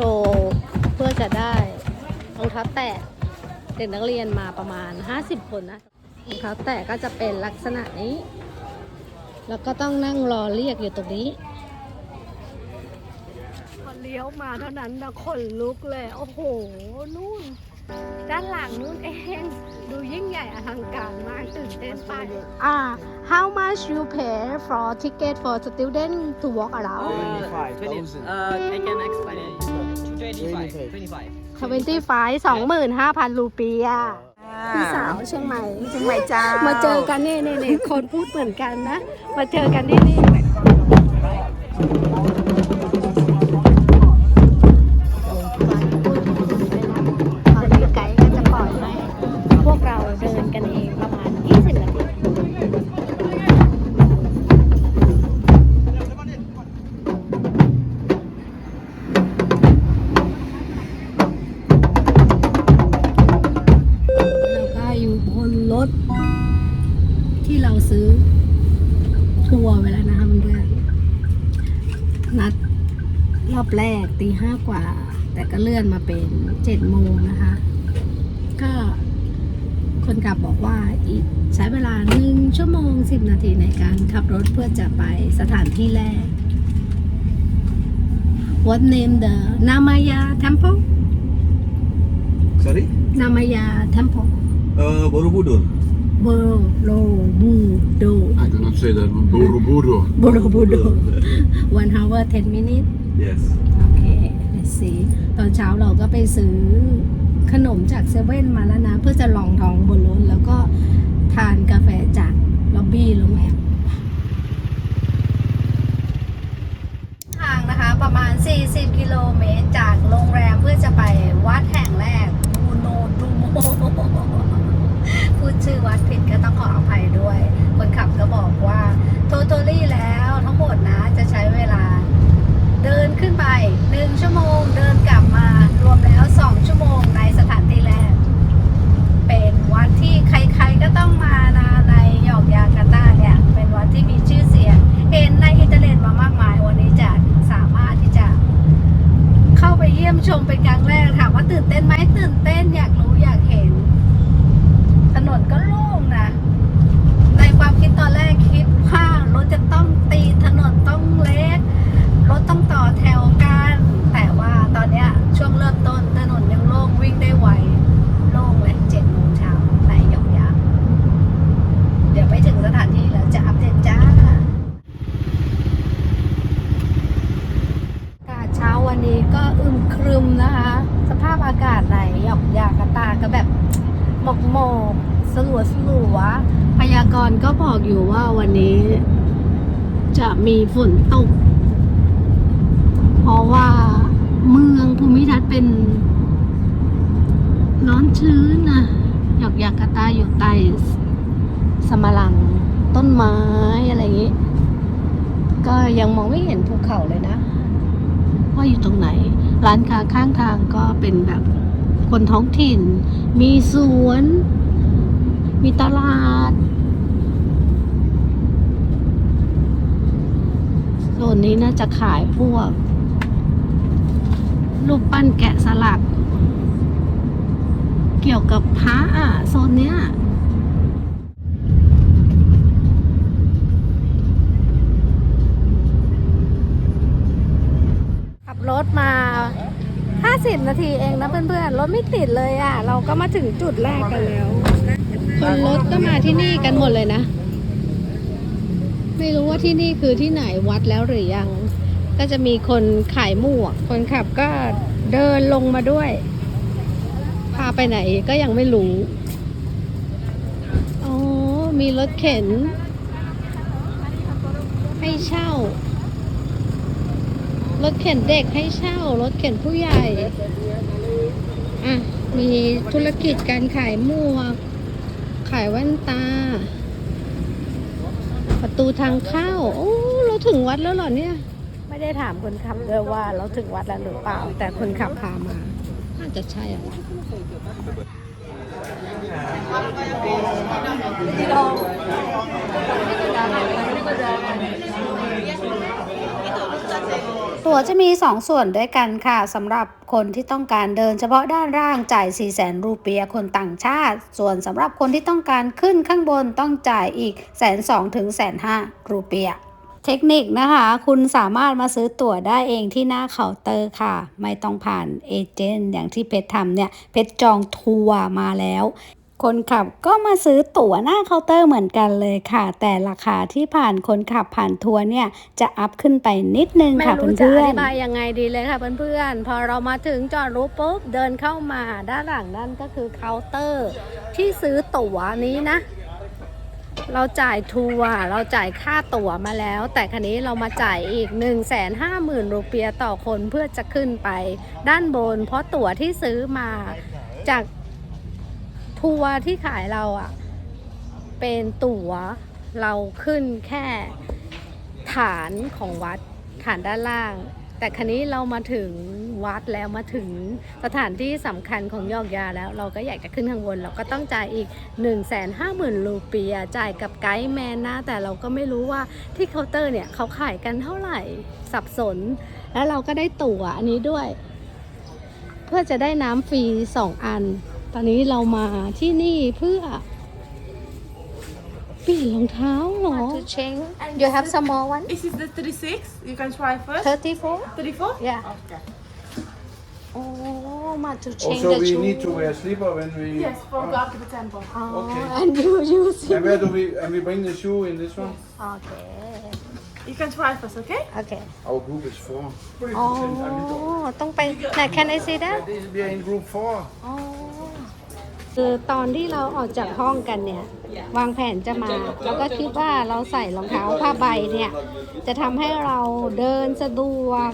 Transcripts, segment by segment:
โชว์เพื่อจะได้รองเท้าแตะเด็กนักเรียนมาประมาณ 50 คนนะรองเท้าแตะก็จะเป็นลักษณะนี้ แล้วก็ต้องนั่งรอเรียกอยู่ตรงนี้พอเลี้ยวมาเท่านั้นนะขนลุกเลยโอ้โหนู่น ด้านหลังนู่นเองดูยิ่งใหญ่อลังการมากตื่นเต้นไปอ่า how much you pay for ticket for student to walk around Uh, I can explain it. 25. 25. 25 25,000รูปีอะพี่สาวเชียงใหม่ เชียงใหม่เจ้ามาเจอกันนี่นี่นี่คนพูดเหมือนกันนะ มาเจอกันที่นี่ต เลื่อนมาเป็นเจ็ดโมงนะคะ ก็คนขับบอกว่าอีกใช้เวลาหนึ่งชั่วโมงสิบนาทีในการขับรถเพื่อจะไปสถานที่แรก What name the Namaya Temple Sorry? Namaya Temple Uh, Borobudur. เบอร์โลบูโด I cannot say that. Borobudur. โบโลบูโด one hour ten minutes Yes. โอเค let's see ตอนเช้าเราก็ไปซื้อขนมจากเซเว่นมาแล้วนะ เพื่อจะลองท้องบนรถแล้วก็ทานกาแฟจากล็อบบี้โรงแรมทางนะคะประมาณ 40 กิโลเมตรจากโรงแรมเพื่อจะไปวัดแห่งแรกบูโนดูโมพูดชื่อวัดผิดก็ต้องขออภัยด้วย คนขับก็บอกว่าโทโทลี่แล้วทั้งหมดนะ เดินขึ้นไป 1 ชั่วโมงเดินกลับมารวมแล้ว 2 ชั่วโมงในสถานที่แรกเป็นวัดที่ใครๆก็ต้องมานะในยอกยาการ์ตาเนี่ย เป็นวัดที่มีชื่อเสียง เห็นในอินเทอร์เน็ตมามากมาย วันนี้จะสามารถที่จะ เข้าไปเยี่ยมชมเป็นครั้งแรกถามว่าตื่นเต้นไหมตื่นเต้นอยากรู้อยากเห็น ถนนก็โล่งนะ ในความคิดตอนแรกคิดว่ารถจะต้องตีถนนต้องเล็ก รถต้องต่อแถวกัน แต่ว่าตอนเนี้ยช่วงเริ่มต้นถนนยังโล่งวิ่งได้ไว โล่งเลยเจ็ดโมงเช้าในหยกยาเดี๋ยวไปถึงสถานที่แล้วจะอัปเดตจ้า อากาศเช้าวันนี้ก็อึมครึมนะคะ สภาพอากาศในหยอกยากาตาก็แบบหมอกหมอกสลัวสลัวพยากรณ์ก็บอกอยู่ว่าวันนี้ จะมี ฝนตก เพราะว่าเมืองภูมิทัศน์เป็น ร้อนชื้นนะหยอกยากาตาอยู่ใต้สมลัง ต้นไม้อะไรอย่างนี้ ก็ยังมองไม่เห็นภูเขาเลยนะ ว่าอยู่ตรงไหน ร้านค้าข้างทางก็เป็นแบบคนท้องถิ่น มีสวน มีตลาด โซนนี้น่าจะขายพวก รูปปั้นแกะสลัก เกี่ยวกับพระอะโซนเนี้ยขับรถมา 50 นาทีเองนะเพื่อนๆ รถไม่ติดเลยอะ เราก็มาถึงจุดแรกกันแล้ว คนรถก็มาที่นี่กันหมดเลยนะ ไม่รู้ว่าที่นี่คือที่ไหนวัดแล้วหรือยัง ก็จะมีคนขายหมวก คนขับก็เดินลงมาด้วย พาไปไหนก็ยังไม่รู้ อ๋อ มีรถเข็น ให้เช่า รถเข็นเด็กให้เช่า รถเข็นผู้ใหญ่ อะ มีธุรกิจการขายหมวก ขายแว่นตา ประตูทางเข้า โอ้ เราถึงวัดแล้วเหรอเนี่ย ไม่ได้ถามคนขับด้วยว่าเราถึงวัดแล้วหรือเปล่า แต่คนขับพามา น่าจะใช่อะต ตั๋วจะมี 2 ส่วนด้วยกันค่ะสำหรับคนที่ต้องการเดินเฉพาะด้านล่างจ่าย4 0 0 0 0 0รูเปียคนต่างชาติ ส่วนสำหรับคนที่ต้องการขึ้นข้างบนต้องจ่ายอีกแสนสองถึงแสนห้ารูเปียเทคนิคนะคะ คุณสามารถมาซื้อตั๋วได้เองที่หน้าเคาน์เตอร์ค่ะ ไม่ต้องผ่านเอเจนต์อย่างที่เพชรทำเนี่ย เพชรจองทัวร์มาแล้ว คนขับก็มาซื้อตั๋วหน้าเคาน์เตอร์เหมือนกันเลยค่ะ แต่ราคาที่ผ่านคนขับผ่านทัวร์เนี่ยจะอัพขึ้นไปนิดนึงค่ะไม่รู้เพื่อนจะอธิบายยังไงดีเลยค่ะเพื่อนๆพอเรามาถึงจอดรถปุ๊บเดินเข้ามาด้านหลังนั่นก็คือเคาน์เตอร์ ที่ซื้อตั๋วนี้นะ เราจ่ายทัวร์เราจ่ายค่าตั๋วมาแล้ว แต่คันนี้เรามาจ่ายอีก 1 5 0 0 0 0รูเปียต่อคนเพื่อจะขึ้นไป ด้านบน เพราะตั๋วที่ซื้อมาจาก ทัวร์ที่ขายเราอะเป็นตั๋วเราขึ้นแค่ฐานของวัดฐานด้านล่าง แต่คันนี้เรามาถึงวัดแล้วมาถึงสถานที่สำคัญของยอกยาแล้ว เราก็อยากจะขึ้นข้างบน เราก็ต้องจ่ายอีก 1 5 0 0 0 0รูเปียจ่ายกับไกด์แมนนะ แต่เราก็ไม่รู้ว่าที่เคาน์เตอร์เนี่ยเขาขายกันเท่าไหร่สับสน แล้วเราก็ได้ตั๋วอันนี้ด้วย เพื่อจะได้น้ำฟรีสองอัน ตอนนี้เรามาที่นี่เพื่อ เปลี่ยนรองเท้าเหรอๆ to change you have some more one This is the 36. You can try first. 34 34? yeah Okay. โอ้มา to change Also, the we shoe need to wear slipper when we. Yes, from God to the temple. อ๋อ Okay. and you use And where do we? And we bring the shoe in this one. โอเค You can try first, okay? โอเค Our group is four. อ๋อ ต้องไปไหน can I see that This we are in group four. อ๋อ คือตอนที่เราออกจากห้องกันเนี่ย วางแผนจะมาแล้วก็คิดว่าเราใส่รองเท้าผ้าใบเนี่ย จะทำให้เราเดินสะดวก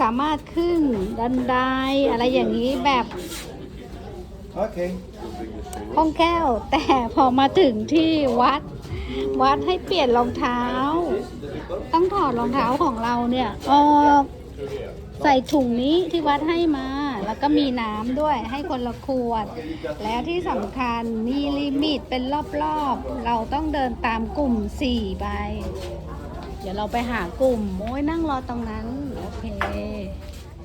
สามารถขึ้นดันไดอะไรอย่างนี้แบบ Okay. คล่องแคล่วแต่พอมาถึงที่วัด วัดให้เปลี่ยนรองเท้า ต้องถอดรองเท้าของเราเนี่ยออกใส่ถุงนี้ที่วัดให้มา แล้วก็มีน้ำด้วยให้คนละขวด และที่สำคัญมีลิมิตเป็นรอบๆ เราต้องเดินตามกลุ่ม4ใบ เดี๋ยวเราไปหากลุ่มโอ้ยนั่งรอตรงนั้น โอเค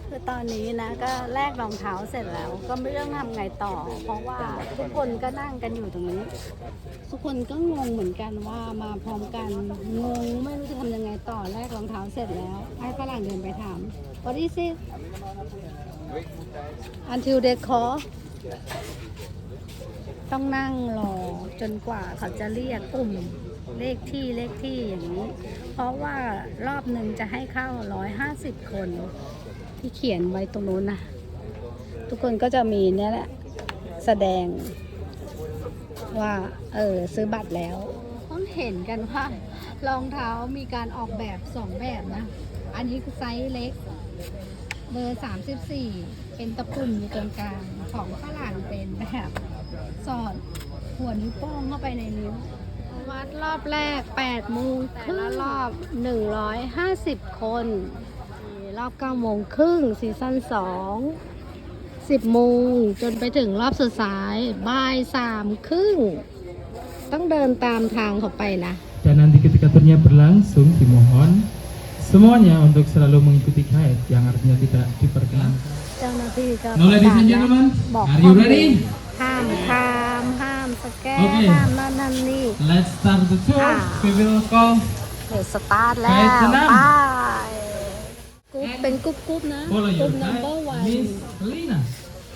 คือตอนนี้นะก็แลกรองเท้าเสร็จแล้ว ก็ไม่ต้องทำไงต่อ เพราะว่าทุกคนก็นั่งกันอยู่ตรงนี้ ทุกคนก็งงเหมือนกันว่ามาพร้อมกันงงไม่รู้จะทำยังไงต่อแลกรองเท้าเสร็จแล้ว ให้ฝรั่งเดินไปถาม What is it until they call ต้องนั่งรอจนกว่าเขาจะเรียกกลุ่มเลขที่เลขที่อย่างนี้ เพราะว่ารอบหนึ่งจะให้เข้า150คน ที่เขียนไว้ตรงนู้นนะทุกคนก็จะมีเนี่ยแหละ แสดง ว่า เออ ซื้อบัตรแล้ว ต้องเห็นกันว่ารองเท้ามีการออกแบบสองแบบนะ อันนี้คือไซส์เล็ก เบอร์ 34 เป็นตะปุ่มอยู่ตรงกลางของฝรั่งเป็นแบบสอดหัวนิ้วโป้งเข้าไปในนิ้ว วัดรอบแรก8โมงครึ่งรอบ 150 คน รอบ9โมงครึ่งซีซั่น2 10โมงจนไปถึงรอบสุดท้ายบ่ายสามครึ่ง ต้องเดินตามทางเขาไปนะ Dan nanti ketika turnya berlangsung, dimohon semuanya untuk selalu mengikuti guide yang artinya tidak diperkenankan. เจ้าหน้าที่ก็ Now, ladies and ประกาศ gentlemen, บอก are ข้อ you มูล ready? ห้ามคามห้ามสแกนโอเคห้ามนั่นนั่นนี่ Let's start the tour. Ah. We will call เดี๋ยวสตาร์ทแล้วไปสนามไปกรุ๊ปเป็นกรุ๊ปกรุ๊ปนะ follow กรุ๊ your ป number guide, one Miss Lina.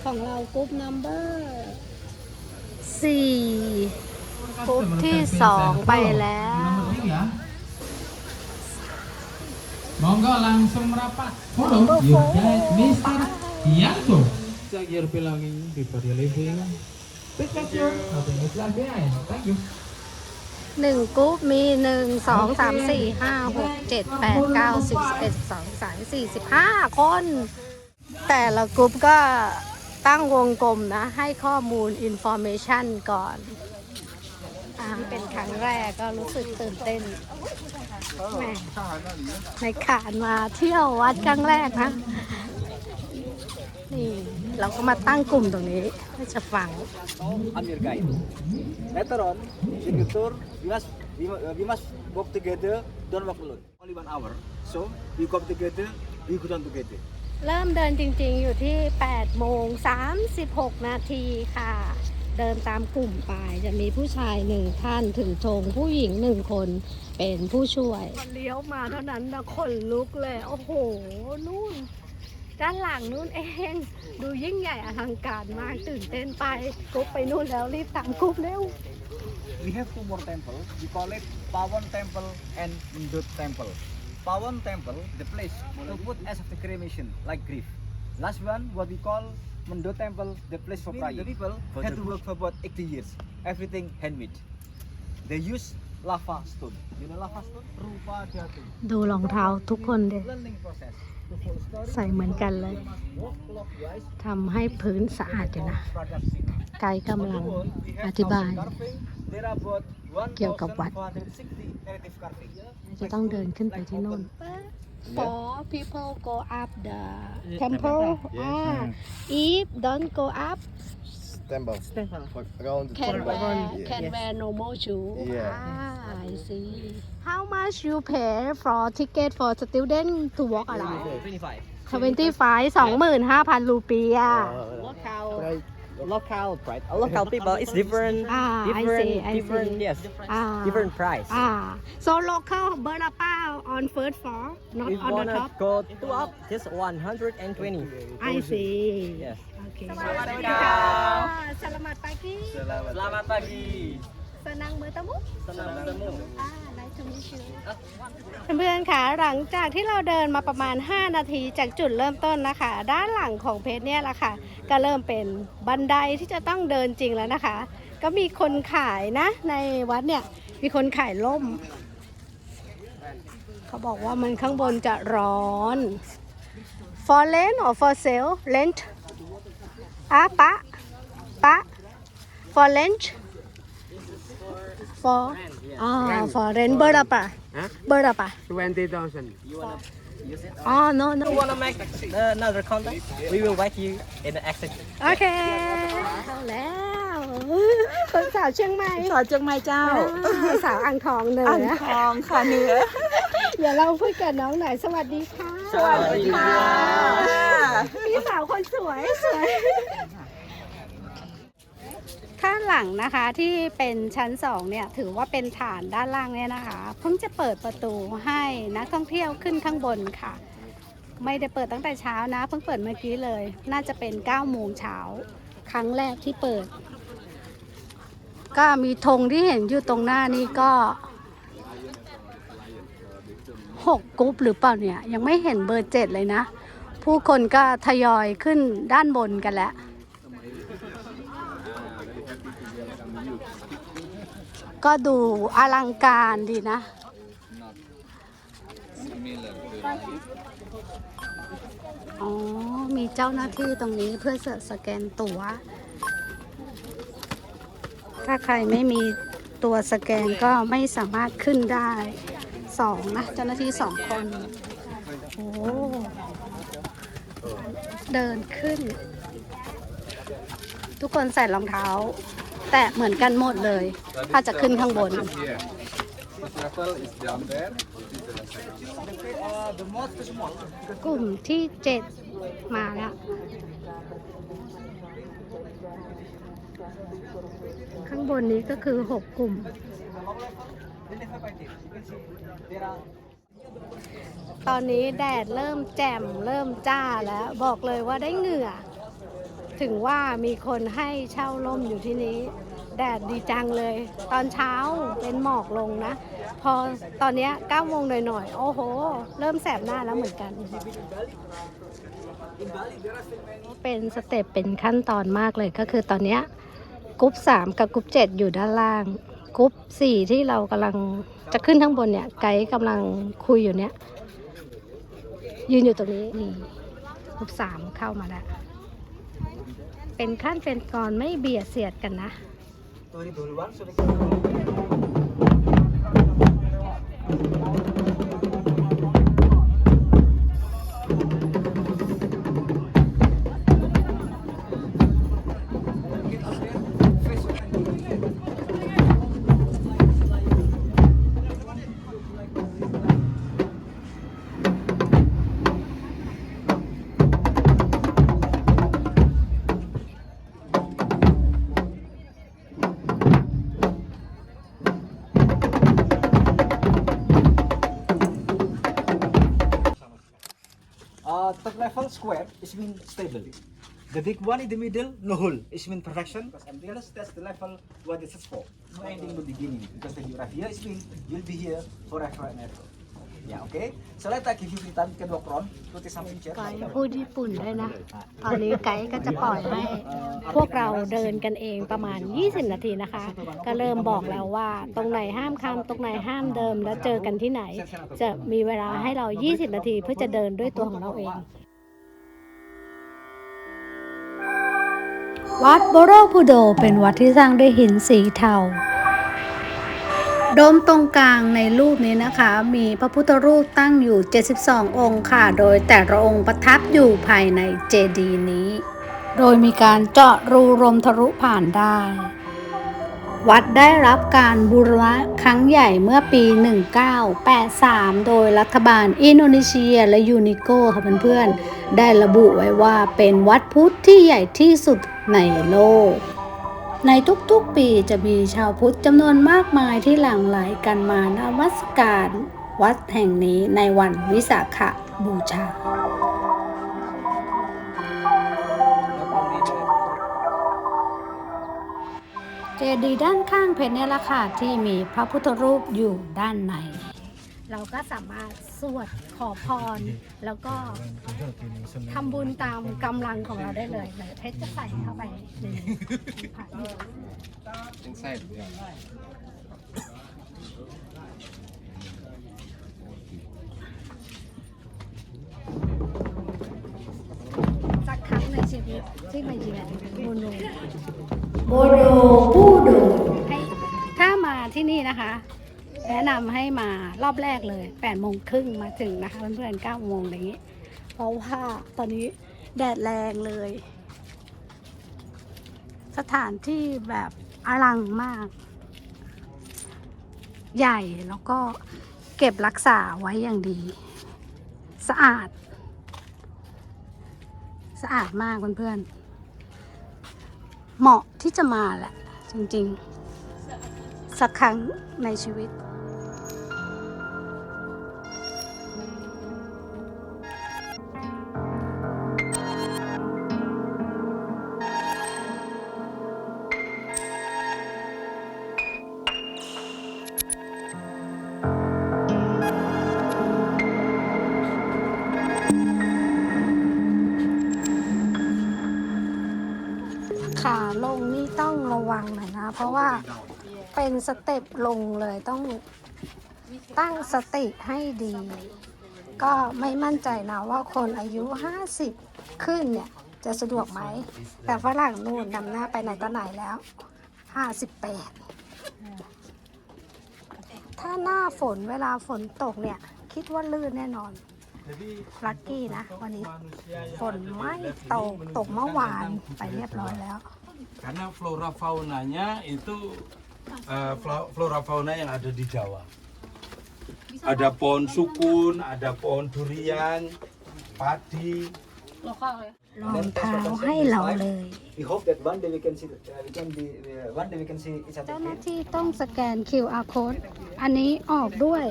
ของเรากรุ๊ป number สี่กรุ๊ปที่สองไปแล้ว Nomor tiga. Monggo langsung merapat. Follow your guide, Mr. Yanto. Check your belongings before you leaving. Please make sure nothing is left behind. Thank you. หนึ่งกรุ๊ปมีหนึ่งสองสามสี่ห้าหกเจ็ดแปดเก้าสิบสิบเอ็ดสองสามสี่สิบห้าคน แต่ละกรุ๊ปก็ตั้งวงกลมนะ ให้ข้อมูล information ก่อน อ่าเป็นครั้งแรกก็รู้สึกตื่นเต้นแหมในขานมาเที่ยววัดครั้งแรกนะ นี่เราก็มาตั้งกลุ่มตรงนี้เพื่อจะฟัง I'm your guide. Later on, in the tour, we must we, mu- uh, we must walk together. Don't walk alone. Only one hour. so we come together, we go down together. เริ่มเดินจริงๆอยู่ที่8โมง36 นาทีค่ะ เดินตามกลุ่มไปจะมีผู้ชายหนึ่งท่านถึงธงผู้หญิงหนึ่งคนเป็นผู้ช่วย เลี้ยวมาเท่านั้นนะคนลุกเลย โอ้โห นู่น ด้านหลังนู่นเอง ดูยิ่งใหญ่อลังการมากตื่นเต้นไปกรุ๊ปไปนู่นแล้วรีบตามกรุ๊ปเร็ว We have two more temples. We call it Pawan Temple and Mendut Temple. Pawan Temple, the place to put as of the cremation, like grief. Last one, what we call Mendut Temple, the place for praying. The people had to work for about 80 years. Everything handmade. They use lava stone. You know lava stone? Rupa Dhatu. ดูรองเท้าทุกคนเด็ Learning process. The whole story. ใส่เหมือนกันเลย Walk clockwise. ทำให้พื้นสะอาดอยู่นะ Pradat Singh. ไกด์กำลัง On the wall, we have อธิบาย thousand carving. There are about เกี่ยวกับวัด1,460 native carving. จะต้องเดินขึ้นไปที่นู่น For people go up the temple ah if don't go up Temple. Around the can temple. wear Yeah. can wear normal shoe Yeah. ah I see how much you pay for ticket for student to walk around 25. 25 25,000รูปีอะ Local, Right. Local price. Uh, local people, it's different. Ah, I different, see, I different, see. yes, ah different price. ah so local berapa on first floor not If on the wanna top go two up, just 120. I see Yes. Okay. Assalamualaikum. Selamat pagi. Selamat pagi. Senang bertemu. Senang bertemu. Ah, nice to meet you. เพื่อนๆค่ะหลังจากที่เราเดินมาประมาณ 5 นาทีจากจุดเริ่มต้นนะคะ ด้านหลังของเพจเนี่ยแหละค่ะ ก็เริ่มเป็นบันไดที่จะต้องเดินจริงแล้วนะคะ ก็มีคนขายนะในวัดเนี่ยมีคนขายล่ม เขาบอกว่ามันข้างบนจะร้อน for rent or for sale rent อะปะปะ for rent for ah for rent berapa berapa 20,000. You wanna use it? oh no no You wanna make another contact? We will wait you in the exit. โอเคเอาแล้วคนสาวเชียงใหม่ สาวเจียงใหม่เจ้าอ่าสาวอ่างทองเหนืออ่างทองค่ะเหนือเดี๋ยวเราพูดกับน้องหน่อยสวัสดีค่ะ สวัสดีค่ะ พี่สาวคนสวยสวย ข้างหลังนะคะที่เป็นชั้นสองเนี่ยถือว่าเป็นฐานด้านล่างเนี่ยนะคะเพิ่งจะเปิดประตูให้นักท่องเที่ยวขึ้นข้างบนค่ะ ไม่ได้เปิดตั้งแต่เช้านะ เพิ่งเปิดเมื่อกี้เลย น่าจะเป็น9โมงเช้าครั้งแรกที่เปิด ก็มีธงที่เห็นอยู่ตรงหน้านี้ก็หกกรุ๊ปหรือเปล่าเนี่ย ยังไม่เห็นเบอร์เจ็ดเลยนะ ผู้คนก็ทยอยขึ้นด้านบนกันแล้ว ก็ดูอลังการดีนะ อ๋อ มีเจ้าหน้าที่ตรงนี้เพื่อสแกนตัว๋ว ถ้าใครไม่มีตัวสแกนก็ไม่สามารถขึ้นได้สองนะ เจ้าหน้าที่สองคน โอ้เดินขึ้น ทุกคนใส่รองเท้า แตะเหมือนกันหมดเลย ถ้าจะขึ้นข้างบน กลุ่มที่เจ็ดมาแล้ว ข้างบนนี้ก็คือหกกลุ่ม ตอนนี้แดดเริ่มแจ่มเริ่มจ้าแล้ว บอกเลยว่าได้เหงื่อ ถึงว่ามีคนให้เช่าร่มอยู่ที่นี้ แดดดีจังเลย ตอนเช้าเป็นหมอกลงนะ พอตอนนี้9โมงหน่อยๆ โอ้โห เริ่มแสบหน้าแล้วเหมือนกัน เป็นสเต็ปเป็นขั้นตอนมากเลยก็คือตอนนี้กรุ๊ป3 กับกรุ๊ป7 อยู่ด้านล่างกรุ๊ป4 ที่เรากำลังจะขึ้นข้างบนเนี่ย ไกด์กำลังคุยอยู่เนี่ย ยืนอยู่ตรงนี้นี่กรุ๊ป3 เข้ามาแล้วเป็นขั้นเป็นตอนไม่เบียดเสียดกันนะ তৈরি ধরবার সেটা square is mean stable. The big one in the middle, no hole. It mean perfection. Because MDLS that's the level what it is for. No ending, no beginning. Because when you arrive here, it mean you'll be here forever and ever. Yeah, okay. So let I give you free time. You can walk around, go take some picture. ไกด์พูดญี่ปุ่นด้วยนะ ตอนนี้ไกด์ก็จะปล่อยให้ พวกเราเดินกันเองประมาณ 20 นาทีนะคะ ก็เริ่มบอกแล้วว่า ตรงไหนห้ามข้ามตรงไหนห้ามเดิมแล้วเจอกันที่ไหน จะมีเวลาให้เรา 20 นาทีเพื่อจะเดินด้วยตัวของเราเอง วัดโบโรพุโดเป็นวัดที่สร้างด้วยหินสีเทา โดมตรงกลางในรูปนี้นะคะ มีพระพุทธรูปตั้งอยู่ 72 องค์ค่ะ โดยแต่ละองค์ประทับอยู่ภายในเจดีย์นี้ โดยมีการเจาะรูลมทะลุผ่านได้ วัดได้รับการบูรณะครั้งใหญ่เมื่อปี 1983 โดยรัฐบาลอินโดนีเซียและยูนิโกค่ะเพื่อนๆ ได้ระบุไว้ว่าเป็นวัดพุทธที่ใหญ่ที่สุดในโลก ในทุกๆปีจะมีชาวพุทธจำนวนมากมายที่หลั่งไหลกันมานมัสการ วัดแห่งนี้ในวันวิสาขบูชา ดีย์ด้านข้างเพชรเนี่ยแหละค่ะที่มีพระพุทธรูปอยู่ด้านใน เราก็สามารถสวดขอพร แล้วก็ทำบุญตามกำลังของเราได้เลยเลยเพชรจะใส่เข้าไปในพระนี่ Inside, yeah. สักครั้งในชีวิตที่มาเยือนโบโน โบโดบูโดให้ถ้ามาที่นี่นะคะ แนะนำให้มารอบแรกเลย8โมงครึ่งมาถึงนะคะเพื่อนๆ9โมงอะไรอย่างนี้ เพราะว่าตอนนี้แดดแรงเลย สถานที่แบบอลังมาก ใหญ่แล้วก็เก็บรักษาไว้อย่างดี สะอาด สะอาดมากเพื่อนๆ เหมาะที่จะมาแหละจริงๆ สักครั้งในชีวิต เป็นสเต็ปลงเลยต้องตั้งสติให้ดี ก็ไม่มั่นใจนะว่าคนอายุ 50 ขึ้นเนี่ย จะสะดวกไหม แต่ฝรั่งนู่นนำหน้าไปไหนต่อไหนแล้ว 58 ถ้าหน้าฝนเวลาฝนตกเนี่ย คิดว่าลื่นแน่นอนลัคกี้นะ วันนี้ฝนไม่ตก ตกเมื่อวานไปเรียบร้อยแล้ว Karena flora faunanya itu eh, fla- flora fauna yang ada di Jawa. Ada pohon sukun, ada pohon durian, padi, รองเท้าให้เราเลย We hope that one day we can see, the, uh, we can be, uh, one day we can see each other เจ้าหน้า again. ที่ต้องสแกน QR code อันนี้ออกด้วย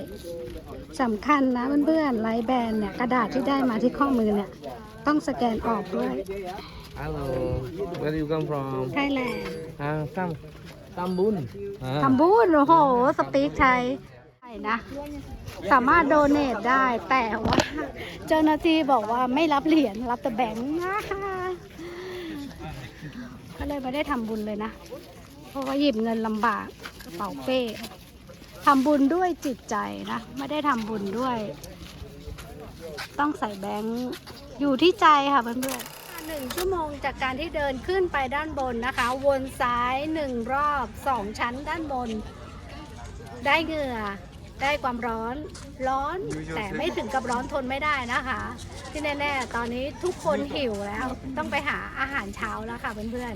สำคัญนะเพื่อนๆไลท์แบนเนี่ยกระดาษที่ได้มาที่ข้อมือเนี่ย ต้องสแกนออกด้วย Hello, where you come from? ไทยแลนด์ Ah, Tam, Tambun. ทำบุญโอ้โห สปีกไทยใช่นะ สามารถโดเนทได้แต่ว่า เจ้าหน้าที่บอกว่าไม่รับเหรียญรับแต่แบงค์นะคะก็เลยไม่ได้ทำบุญเลยนะ เพราะว่าหยิบเงินลำบากกระเป๋าเป้ทำบุญด้วยจิตใจนะ ไม่ได้ทำบุญด้วย ต้องใส่แบงค์อยู่ที่ใจค่ะเพื่อนๆ หนึ่งชั่วโมงจากการที่เดินขึ้นไปด้านบนนะคะ วนซ้ายหนึ่งรอบสองชั้นด้านบน ได้เหงื่อ ได้ความร้อน ร้อนแต่ไม่ถึงกับร้อนทนไม่ได้นะคะ ที่แน่ๆ ตอนนี้ทุกคนหิวแล้ว ต้องไปหาอาหารเช้าแล้วค่ะเพื่อน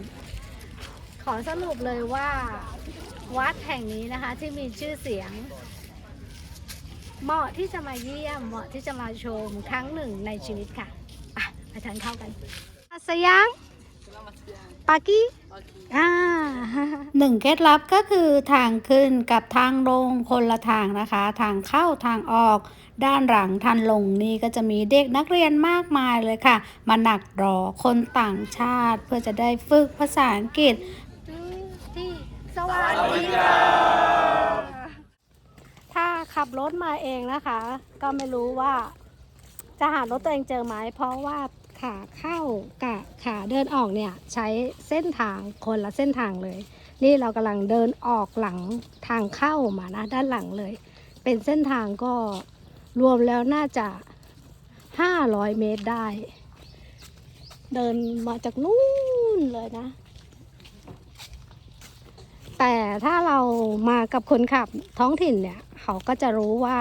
ๆ ขอสรุปเลยว่าวัดแห่งนี้นะคะที่มีชื่อเสียงเหมาะที่จะมาเยี่ยมเหมาะที่จะมาชมครั้งหนึ่งในชีวิตค่ะอะไปทานข้าวกัน อาสยังปากี้อ่าหนึ่งเคล็ดลับก็คือทางขึ้นกับทางลงคนละทางนะคะ ทางเข้าทางออกด้านหลังทางลงนี่ก็จะมีเด็กนักเรียนมากมายเลยค่ะ มาหนักรอคนต่างชาติเพื่อจะได้ฝึกภาษาอังกฤษที่สวัสดีค่ะถ้าขับรถมาเองนะคะ ก็ไม่รู้ว่าจะหารถตัวเองเจอไหมเพราะว่า ขาเข้ากับขาเดินออกเนี่ยใช้เส้นทางคนละเส้นทางเลย นี่เรากำลังเดินออกหลังทางเข้ามานะด้านหลังเลย เป็นเส้นทางก็รวมแล้วน่าจะ500 เมตรได้ เดินมาจากนู่นเลยนะ แต่ถ้าเรามากับคนขับท้องถิ่นเนี่ย เขาก็จะรู้ว่า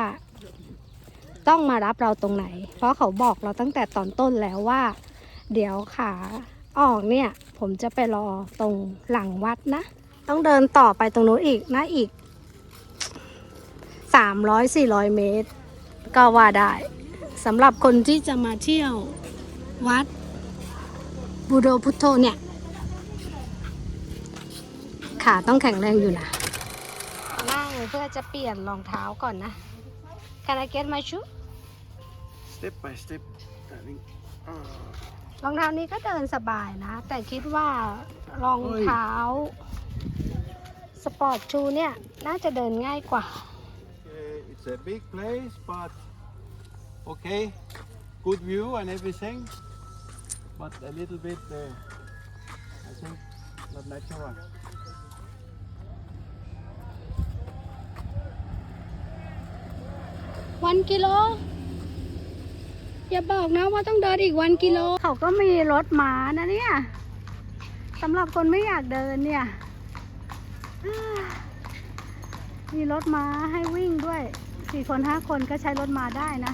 ต้องมารับเราตรงไหน เพราะเขาบอกเราตั้งแต่ตอนต้นแล้วว่า เดี๋ยวขาออกเนี่ย ผมจะไปรอตรงหลังวัดนะ ต้องเดินต่อไปตรงนู้นอีกนะอีก 300-400 เมตร ก็ว่าได้สำหรับคนที่จะมาเที่ยววัดบูโดพุทโธเนี่ยขาต้องแข็งแรงอยู่นะนั่งเพื่อจะเปลี่ยนรองเท้าก่อนนะ Can I get my shoe Step by step. Darling. รองเท้านี้ก็เดินสบายนะ แต่คิดว่ารองเท้า สปอร์ตชูเนี่ย น่าจะเดินง่ายกว่า Okay, it's a big place, but okay, good view and everything, but a little bit, uh, I think, not natural. วันกิโล อย่าบอกนะว่าต้องเดินอีกวันกิโล เขาก็มีรถม้านะเนี่ยสำหรับคนไม่อยากเดินเนี่ยอ่ามีรถม้าให้วิ่งด้วยสี่คนห้าคนก็ใช้รถม้าได้นะ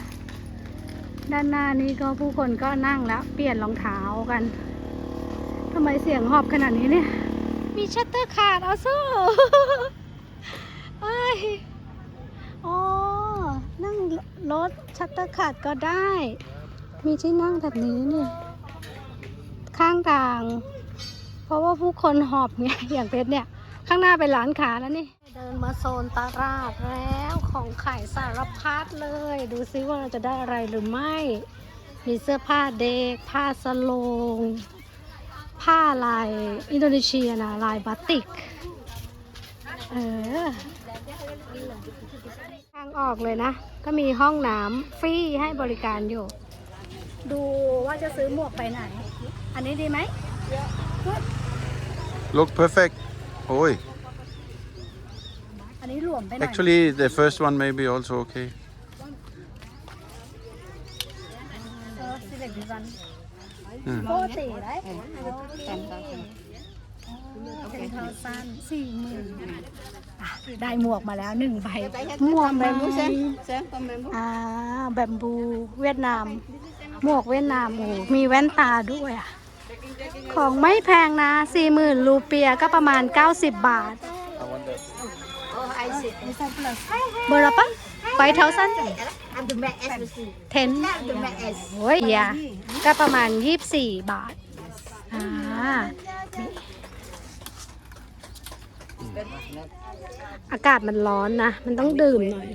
ด้านหน้านี้ก็ผู้คนก็นั่งแล้วเปลี่ยนรองเท้ากันทำไมเสียงหอบขนาดนี้เนี่ย มีชัตเตอร์ขาดเอาสู้เอ้ยอ๋อนั่ง รถชัตเตอร์ขาดก็ได้ มีที่นั่งแบบนี้นี่ ข้างทาง เพราะว่าผู้คนหอบไงอย่างเพชรเนี่ย ข้างหน้าเป็นร้านค้าแล้วนี่ เดินมาโซนตลาดแล้วของขายสารพัดเลย ดูซิว่าเราจะได้อะไรหรือไม่ มีเสื้อผ้าเด็ก ผ้าสโลง ผ้าลายอินโดนีเซียนะลายบาติก เออางออกเลยนะ ก็มีห้องน้ำฟรีให้บริการอยู่ ดูว่าจะซื้อหมวกไปไหน อันนี้ดีไหม Look perfect. Oi. อันนี้หลวมไปหน่อย Actually, the first one may be also okay. เออสิเด็กดีวันอืมโคตรตีได้เป็นเท้าสั้นสี่หมื่นอะ ได้หมวกมาแล้วหนึ่งใบ หมวกแบบบูอ่าแบมบูเวียดนาม หมวกเวียดนามโอ้โหมีแว่นตาด้วยอะ ของไม่แพงนะสี่หมื่นรูเปียก็ประมาณ 90 บาทเบอร์ละปะไปเท้าสั้นเทนโอ้ยเฮียก็ประมาณ 24 บาท อ่าท อากาศมันร้อนนะ มันต้องดื่มหน่อย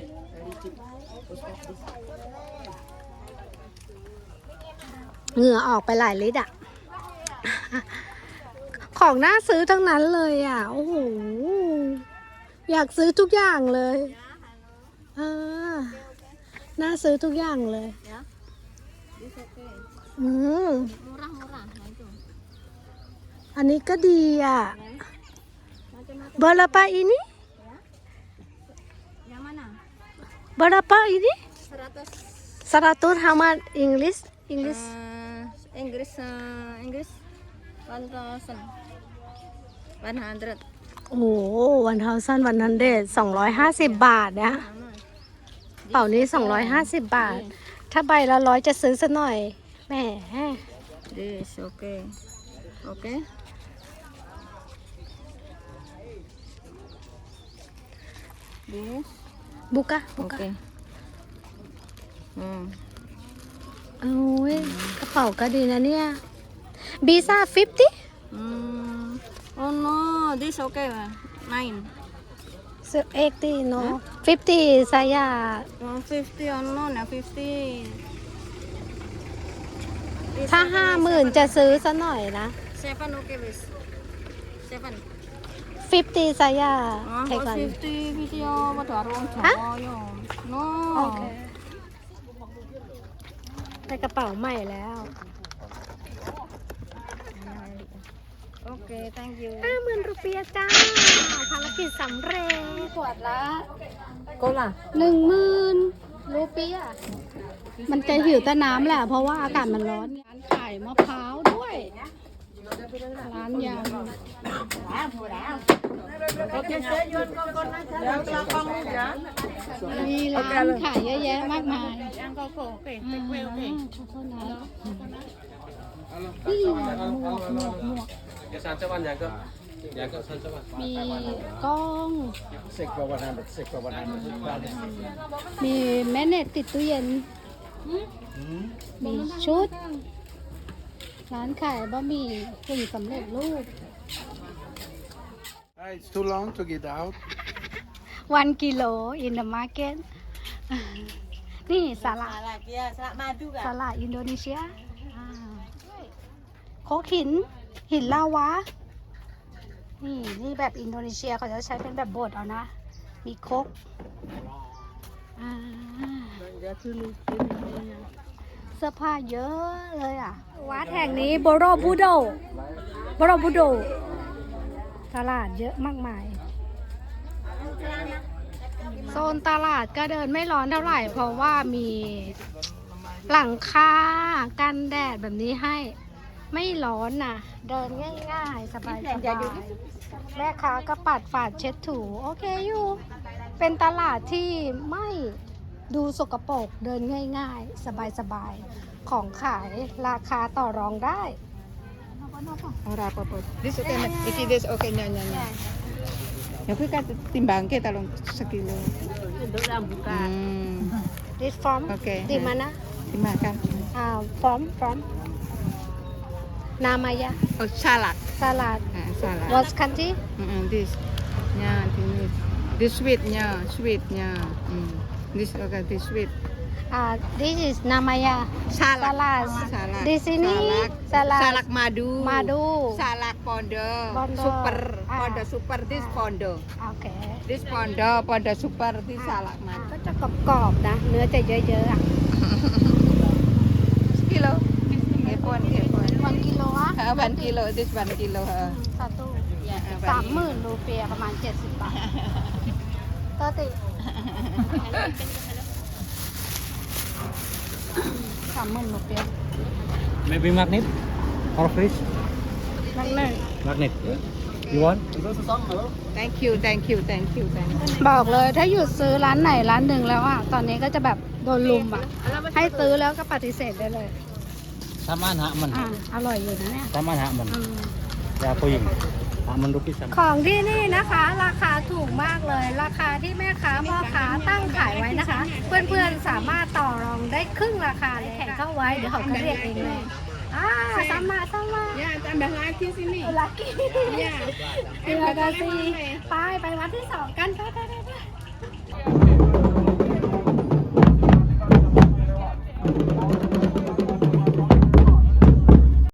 เหงื่อออกไปหลายลิตรอะของน่าซื้อทั้งนั้นเลยอะ โอ้โห อยากซื้อทุกอย่างเลยอ่าน่าซื้อทุกอย่างเลยอืมอันนี้ก็ดีอะ Berapa ini? Berapa ini? 100 how much English? English? Inggris uh, Inggris one thousand one hundred โอ้วันเทาสั้นวันนันเดทสองร้อยห้าสิบบาทนะ เป่านี้สองร้อยห้าสิบบาท ถ้าใบละร้อยจะซื้อสักหน่อย แหม this okay okay this บุกะบุกะ okay hmm โอ้ยกระเป๋าก็ดีนะเนี่ยบีซ่าฟิฟตี้ Hmm. Oh no, this okay. uh, Nine. ซึ่งเอ็กตีโนฟิฟตี้สายา Oh, fifty. Oh no, na fifty. This ถ้า seven ห้า is หมื่น seven. จะซื้อซะหน่อยนะ Seven okay, bis. Seven. ฟิฟตี้สายา Ah, เท kok กัน fifty video baru orang Hah? Jawa yo. No. โอเคในกระเป๋าใหม่แล้ว Okay, thank you. ห้าหมื่นรูเปียจ้า ภารกิจสำเร็จขวดละ Kau lah. หนึ่งหมื่นรูเปียมันจะหิวแต่น้ำแหละ เพราะว่าอากาศมันร้อน ร้านขายมะพร้าวด้วย ร้านยำมีร้านขายเยอะแยะมากมายอ่าขอโทษนะนี่หมวกหมวกหมวก Ya sancawan ya ke? Ya ke sancawan. มีกล้อง Six for one hundred. Six for one hundred. มีแม่เน็ตติดตู้เย็น มีชุด ร้านขายบะหมี่กึ่งสำเร็จรูป Ah, it's too long to get out. วันกิโล in the market นี่สาลา Salah ya, salah madu สลาอินโดนีเซียอ่าโคกหิน หินลาวะ นี่นี่แบบอินโดนีเซียเขาจะใช้เป็นแบบบดเอานะ มีโคกอ่า เสื้อผ้าเยอะเลยอะ วัดแห่งนี้โบโรบูโดโบโรบูโด ตลาดเยอะมากมาย โซนตลาดก็เดินไม่ร้อนเท่าไหร่ เพราะว่ามีหลังคากันแดดแบบนี้ให้ ไม่ร้อนนะเดินง่ายๆ สบายๆแม่ค้าก็ปัดฝาดเช็ดถู โอเคอยู่ เป็นตลาดที่ไม่ ดูสกปรกเดินง่ายๆ สบายๆ ของขายราคาต่อรองได้ Ora apa-apa. This okay, Mat. Iki this okay nya nya nya. Ya kuwi kan timbang ke talong sekilo. Hmm. This from Oke. di mana Dimakan. อ่า from from นามายา Oh, salad. สลัด Nah, salad. what country Mm, this. Nya, this. This sweetnya, sweetnya. Hmm. This okay, this sweet. อ่า this is นามายา Salad. Salad. Salad. Di sini salad. Salad madu. Madu. Salad pondo. Pondo. Super. Ah. Pondo super. This pondo. โอเค This pondo. Pondo super. This salad madu. ก็จะกรอบๆนะ เนื้อจะเยอะๆอ่ะ Kilo. Epon, epon. วันกิโลอ่ะ Ha, one kilo. This one kilo. Ha. สาตู Ya, สามหมื่นรูเปียประมาณเจ็ดสิบบาท เตอร์ติสามหมื่นรูเปีย Maybe magnet or fridge. นั่นเลย Magnet. You want? Thank you, thank you, thank you, thank you. บอกเลยถ้าหยุดซื้อร้านไหนร้านหนึ่งแล้วอะ ตอนนี้ก็จะแบบโดนลุมอะ ให้ซื้อแล้วก็ปฏิเสธได้เลย Samaan hak man. อ่าอร่อยอยู่นะเนี่ย Samaan hak man. อืม Ya aku yang. Hak man rupi sama. ของที่นี่นะคะ ราคาถูกมากเลย ราคาที่แม่ค้าพ่อค้าตั้งขายไว้นะคะ เพื่อนๆสามารถต่อรองได้ครึ่งราคาเลยแข่งเข้าไว้เดี๋ยวเขาก็เรียกเองเลยอ่า sama sama Ya, tambah lagi sini. ลักกี้ Ya. เดี๋ยวเราจะซีไปไปวัดที่สองกันไปไปไป